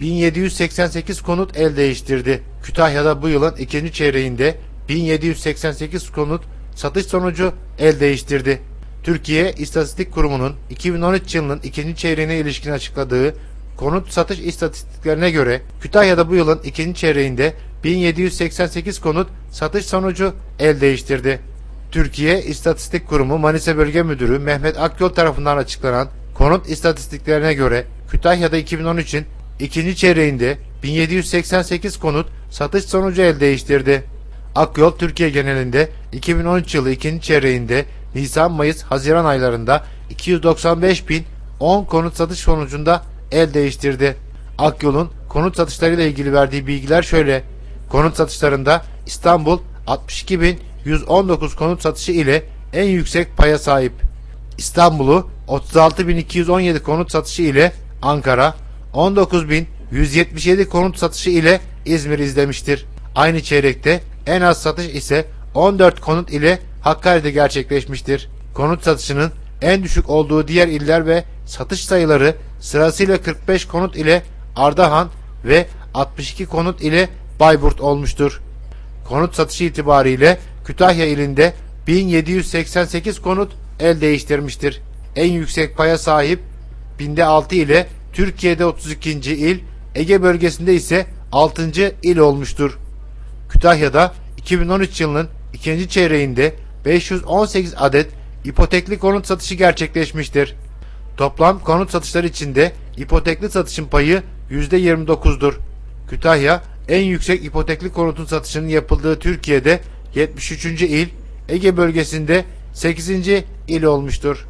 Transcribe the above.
1788 konut el değiştirdi. Kütahya'da bu yılın ikinci çeyreğinde 1788 konut satış sonucu el değiştirdi. Türkiye İstatistik Kurumu'nun 2013 yılının ikinci çeyreğine ilişkin açıkladığı konut satış istatistiklerine göre Kütahya'da bu yılın ikinci çeyreğinde 1788 konut satış sonucu el değiştirdi. Türkiye İstatistik Kurumu Manisa Bölge Müdürü Mehmet Akyol tarafından açıklanan konut istatistiklerine göre Kütahya'da 2013'ün ikinci çeyreğinde 1788 konut satış sonucu el değiştirdi. Akyol Türkiye genelinde 2013 yılı ikinci çeyreğinde Nisan, Mayıs, Haziran aylarında 295.010 konut satış sonucunda el değiştirdi. Akyol'un konut satışlarıyla ilgili verdiği bilgiler şöyle. Konut satışlarında İstanbul 62.119 konut satışı ile en yüksek paya sahip. İstanbul'u 36.217 konut satışı ile Ankara, 19.177 konut satışı ile İzmir izlemiştir. Aynı çeyrekte en az satış ise 14 konut ile Hakkari'de gerçekleşmiştir. Konut satışının en düşük olduğu diğer iller ve satış sayıları sırasıyla 45 konut ile Ardahan ve 62 konut ile Bayburt olmuştur. Konut satışı itibariyle Kütahya ilinde 1788 konut el değiştirmiştir. En yüksek paya sahip binde 6 ile Türkiye'de 32. il, Ege bölgesinde ise 6. il olmuştur. Kütahya'da 2013 yılının ikinci çeyreğinde 518 adet ipotekli konut satışı gerçekleşmiştir. Toplam konut satışları içinde ipotekli satışın payı %29'dur. Kütahya en yüksek ipotekli konutun satışının yapıldığı Türkiye'de 73. il, Ege bölgesinde 8. il olmuştur.